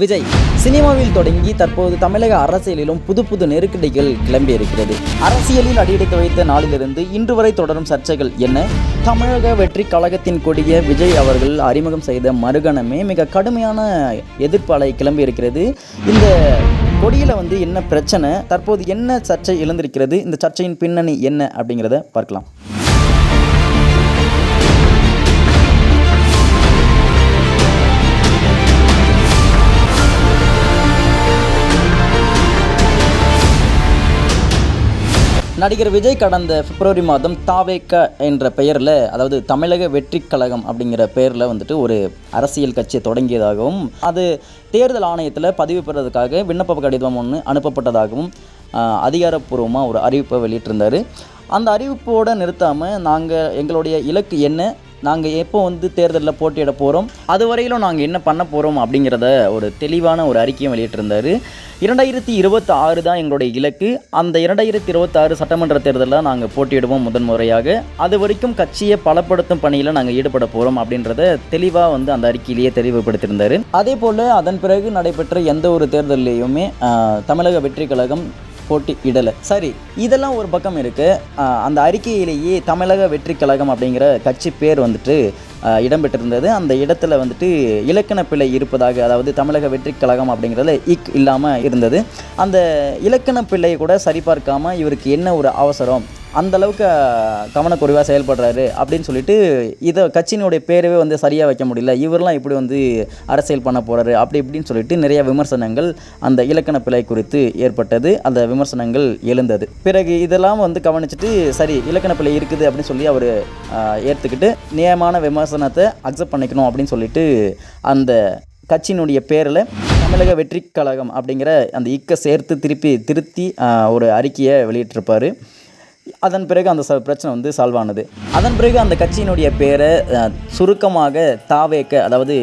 விஜய் சினிமாவில் தொடங்கி தற்போது தமிழக அரசியலிலும் புது புது நெருக்கடிகள் கிளம்பி இருக்கிறது அரசியலில் அடியெடுத்து வைத்த நாளிலிருந்து இன்று வரை தொடரும் சர்ச்சைகள் என்ன? தமிழக வெற்றி கழகத்தின் கொடிய விஜய் அவர்கள் அறிமுகம் செய்த மறுகணமே மிக கடுமையான எதிர்ப்பாலை கிளம்பி இருக்கிறது இந்த கொடியில் வந்து என்ன பிரச்சனை? தற்போது என்ன சர்ச்சை எழுந்திருக்கிறது? இந்த சர்ச்சையின் பின்னணி என்ன அப்படிங்கிறத பார்க்கலாம். நடிகர் விஜய் கடந்த பிப்ரவரி மாதம் தாவேக்க என்ற பெயரில் அதாவது தமிழக வெற்றி கழகம் அப்படிங்கிற பெயரில் வந்துட்டு ஒரு அரசியல் கட்சியை தொடங்கியதாகவும் அது தேர்தல் ஆணையத்தில் பதிவு பெறதுக்காக விண்ணப்ப கடிதம் ஒன்று அனுப்பப்பட்டதாகவும் அதிகாரப்பூர்வமாக ஒரு அறிவிப்பை வெளியிட்டிருந்தார். அந்த அறிவிப்போடு நிறுத்தாமல் நாங்கள் எங்களுடைய இலக்கு என்ன நாங்கள் எப்போ வந்து தேர்தலில் போட்டியிட போகிறோம் அது வரையிலும் நாங்கள் என்ன பண்ண போகிறோம் அப்படிங்கிறத ஒரு தெளிவான ஒரு அறிக்கையும் வெளியிட்டிருந்தார். இரண்டாயிரத்தி இருபத்தி ஆறு தான் எங்களுடைய இலக்கு. அந்த இரண்டாயிரத்தி இருபத்தாறு சட்டமன்ற தேர்தலில் நாங்கள் போட்டியிடுவோம் முதன் முறையாக அது வரைக்கும் கட்சியை பலப்படுத்தும் பணியில் நாங்கள் ஈடுபட போகிறோம் அப்படின்றத தெளிவாக வந்து அந்த அறிக்கையிலேயே தெளிவுபடுத்தியிருந்தார். அதே போல் அதன் பிறகு நடைபெற்ற எந்த ஒரு தேர்தல்லையுமே தமிழக வெற்றி கழகம் போட்டி இடலை. சரி இதெல்லாம் ஒரு பக்கம் இருக்குது அந்த அறிக்கையிலேயே தமிழக வெற்றி கழகம் அப்படிங்கிற கட்சி பேர் வந்துட்டு இடம்பெற்றிருந்தது. அந்த இடத்துல வந்துட்டு இலக்கண பிழை இருப்பதாக அதாவது தமிழக வெற்றி கழகம் அப்படிங்கிறதுல இக் இல்லாமல் இருந்தது. அந்த இலக்கண பிள்ளையை கூட சரிபார்க்காம இவருக்கு என்ன ஒரு அவசரம்? அந்தளவுக்கு கவனக்குறைவாக செயல்படுறாரு அப்படின்னு சொல்லிட்டு இதை கட்சியினுடைய பேரவே வந்து சரியாக வைக்க முடியல. இவரெல்லாம் இப்படி வந்து அரசியல் பண்ண போகிறாரு அப்படி இப்படின்னு சொல்லிட்டு நிறைய விமர்சனங்கள் அந்த இலக்கண பிழை குறித்து ஏற்பட்டது அந்த விமர்சனங்கள் எழுந்தது. பிறகு இதெல்லாம் வந்து கவனிச்சுட்டு சரி இலக்கண பிழை இருக்குது அப்படின்னு சொல்லி அவர் ஏற்றுக்கிட்டு நியமான விமர்சனத்தை அக்செப்ட் பண்ணிக்கணும் அப்படின்னு சொல்லிட்டு அந்த கட்சியினுடைய பேரில் தமிழக வெற்றி கழகம் அப்படிங்கிற அந்த இக்க சேர்த்து திருப்பி திருத்தி ஒரு அறிக்கையை வெளியிட்டிருப்பார். அதன் பிறகு அந்த ச பிரச்சனை வந்து சால்வ் ஆனது. அதன் பிறகு அந்த கட்சியினுடைய பேரை சுருக்கமாக தாவேக்க அதாவது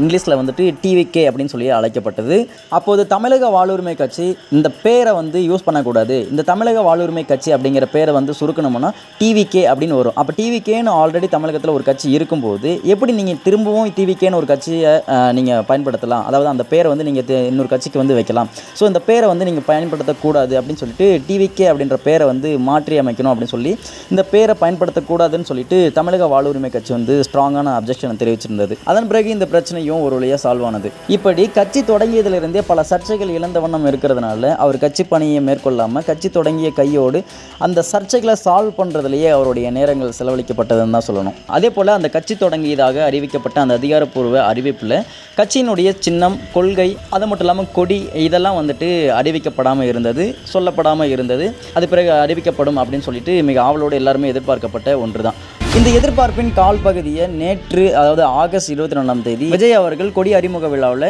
இங்கிலீஷில் வந்துட்டு டிவிகே அப்படின்னு சொல்லி அழைக்கப்பட்டது. அப்போது தமிழக வாழ்வுரிமை கட்சி இந்த பேரை வந்து யூஸ் பண்ணக்கூடாது. இந்த தமிழக வாழ்வுரிமை கட்சி அப்படிங்கிற பேரை வந்து சுருக்கணும்னா டிவிகே அப்படின்னு வரும். அப்போ டிவிகேன்னு ஆல்ரெடி தமிழகத்தில் ஒரு கட்சி இருக்கும்போது எப்படி நீங்கள் திரும்பவும் டிவிகேன்னு ஒரு கட்சியை நீங்கள் பயன்படுத்தலாம்? அதாவது அந்த பேரை வந்து நீங்கள் இன்னொரு கட்சிக்கு வந்து வைக்கலாம். ஸோ இந்த பேரை வந்து நீங்கள் பயன்படுத்தக்கூடாது அப்படின்னு சொல்லிட்டு டிவிகே அப்படின்ற பேரை வந்து மாற்றி அமைக்கணும் அப்படின்னு சொல்லி இந்த பேரை பயன்படுத்தக்கூடாதுன்னு சொல்லிட்டு தமிழக வாழ்வுரிமை கட்சி வந்து ஸ்ட்ராங்கான அப்ஜெக்ஷனை தெரிவிச்சிருந்தது. அதன் பிறகு இந்த பிரச்சனையும் ஒரு வழியாக சால்வ் ஆனது. இப்படி கட்சி தொடங்கியதிலிருந்தே பல சர்ச்சைகள் இழந்த வண்ணம் இருக்கிறதுனால அவர் கட்சி பணியை மேற்கொள்ளாமல் கட்சி தொடங்கிய கையோடு அந்த சர்ச்சைகளை சால்வ் பண்ணுறதுலேயே அவருடைய நேரங்கள் செலவழிக்கப்பட்டதுன்னு தான் சொல்லணும். அதே போல் அந்த கட்சி தொடங்கியதாக அறிவிக்கப்பட்ட அந்த அதிகாரப்பூர்வ அறிவிப்பில் கட்சியினுடைய சின்னம் கொள்கை அது மட்டும் இல்லாமல் கொடி இதெல்லாம் வந்துட்டு அறிவிக்கப்படாமல் இருந்தது சொல்லப்படாமல் இருந்தது. அது பிறகு அறிவிக்கப்படும் அப்படின்னு சொல்லிட்டு மிக ஆவலோடு எல்லாருமே எதிர்பார்க்கப்பட்ட ஒன்று தான் இந்த எதிர்பார்ப்பின் கால் பகுதியை நேற்று அதாவது ஆகஸ்ட் இருபத்தி ரெண்டாம் தேதி விஜய் அவர்கள் கொடி அறிமுக விழாவில்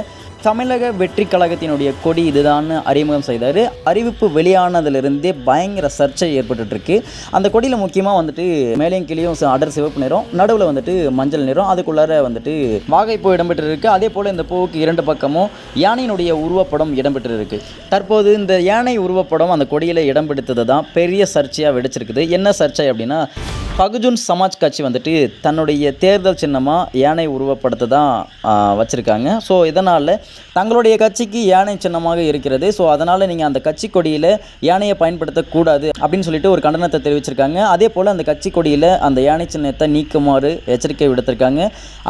தமிழக வெற்றி கழகத்தினுடைய கொடி இதுதான் அறிமுகம் செய்தார். அறிவிப்பு வெளியானதுலேருந்தே பயங்கர சர்ச்சை ஏற்பட்டுருக்கு அந்த கொடியில் முக்கியமாக வந்துட்டு மேலையும் கிளியும் ச- அடர் சிவப்பு நிறம் நடுவில் வந்துட்டு மஞ்சள் நிறம் அதுக்குள்ளார வந்துட்டு வாகைப்பூ இடம்பெற்றிருக்கு. அதே போல் இந்த பூவுக்கு இரண்டு பக்கமும் யானையினுடைய உருவப்படம் இடம்பெற்றிருக்கு. தற்போது இந்த யானை உருவப்படம் அந்த கொடியில் இடம் பிடித்தது தான் பெரிய சர்ச்சையாக வெடிச்சிருக்குது. என்ன சர்ச்சை அப்படின்னா பகுஜுன் சமாஜ் கட்சி வந்துட்டு தன்னுடைய தேர்தல் சின்னமாக யானை உருவப்படத்தை தான் வச்சுருக்காங்க. ஸோ இதனால் தங்களுடைய கட்சிக்கு யானை சின்னமாக இருக்கிறது. ஸோ அதனால் நீங்கள் அந்த கட்சி கொடியில் யானையை பயன்படுத்தக்கூடாது அப்படின்னு சொல்லிட்டு ஒரு கண்டனத்தை தெரிவிச்சிருக்காங்க. அதே போல் அந்த கட்சி கொடியில் அந்த யானை சின்னத்தை நீக்குமாறு எச்சரிக்கை விடுத்திருக்காங்க.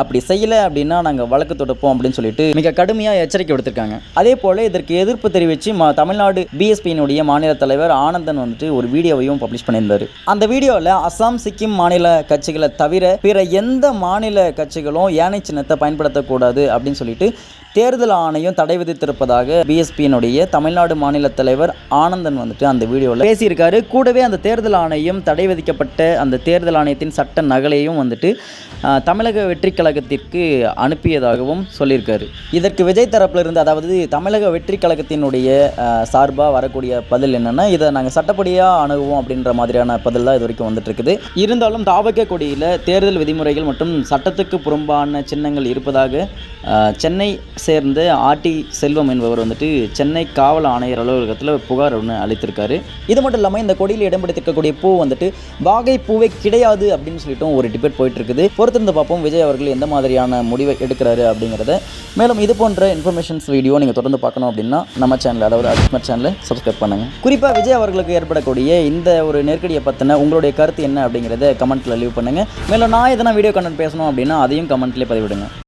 அப்படி செய்யலை அப்படின்னா நாங்கள் வழக்கு தொடுப்போம் அப்படின்னு சொல்லிட்டு மிக கடுமையாக எச்சரிக்கை விடுத்திருக்காங்க. அதே போல் இதற்கு எதிர்ப்பு தெரிவித்து தமிழ்நாடு பிஎஸ்பியினுடைய மாநில தலைவர் ஆனந்தன் வந்துட்டு ஒரு வீடியோவையும் பப்ளிஷ் பண்ணியிருந்தார். அந்த வீடியோவில் அசாம் சிக்கிம் மாநில கட்சிகளை தவிர பிற எந்த மாநில கட்சிகளும் யானை சின்னத்தை பயன்படுத்தக்கூடாது அப்படின்னு சொல்லிட்டு தேர்தல் ஆணையம் தடை விதித்திருப்பதாக பிஎஸ்பியினுடைய தமிழ்நாடு மாநில தலைவர் ஆனந்தன் வந்துட்டு அந்த வீடியோவில் பேசியிருக்காரு. கூடவே அந்த தேர்தல் ஆணையம் தடை விதிக்கப்பட்ட அந்த தேர்தல் ஆணையத்தின் சட்ட நகலையும் வந்துட்டு தமிழக வெற்றி கழகத்திற்கு அனுப்பியதாகவும் சொல்லியிருக்காரு. இதற்கு விஜய் தரப்பிலிருந்து அதாவது தமிழக வெற்றி கழகத்தினுடைய சார்பாக வரக்கூடிய பதில் என்னென்னா இதை நாங்கள் சட்டப்படியாக அணுகுவோம் அப்படின்ற மாதிரியான பதில் தான் இது வரைக்கும் வந்துட்டு இருக்குது இருந்தாலும் தாவக கொடியில் தேர்தல் விதிமுறைகள் மற்றும் சட்டத்துக்கு புறம்பான சின்னங்கள் இருப்பதாக சென்னை சேர்ந்த ஆர்டி செல்வம் என்பவர் வந்துட்டு சென்னை காவல் ஆணையர் அலுவலகத்தில் புகார் ஒன்று அளித்திருக்காரு. இது மட்டும் இல்லாமல் இந்த கொடியில் இடம்பெடுத்திருக்கக்கூடிய பூ வந்துட்டு வாகை பூவே கிடையாது அப்படின்னு சொல்லிட்டும் ஒரு டிபேட் போயிட்டு இருக்குது பொறுத்திருந்து பார்ப்போம். விஜய் அவர்கள் எந்த மாதிரியான முடிவை எடுக்கிறாரு அப்படிங்கிறத. மேலும் இது போன்ற இன்ஃபர்மேஷன்ஸ் வீடியோ நீங்கள் தொடர்ந்து பார்க்கணும் அப்படின்னா நம்ம சேனல் அதாவது அஜிஸ்மர் சேனலை சப்ஸ்கிரைப் பண்ணுங்கள் குறிப்பாக விஜய் அவர்களுக்கு ஏற்படக்கூடிய இந்த ஒரு நெருக்கடியை பற்றின உங்களுடைய கருத்து என்ன அப்படிங்கிறத கமெண்ட்டில் லீவ் பண்ணுங்கள் மேலும் நான் எதனா வீடியோ கண்டென்ட் பேசணும் அப்படின்னா அதையும் கமெண்ட்லேயே பதிவிடுங்க.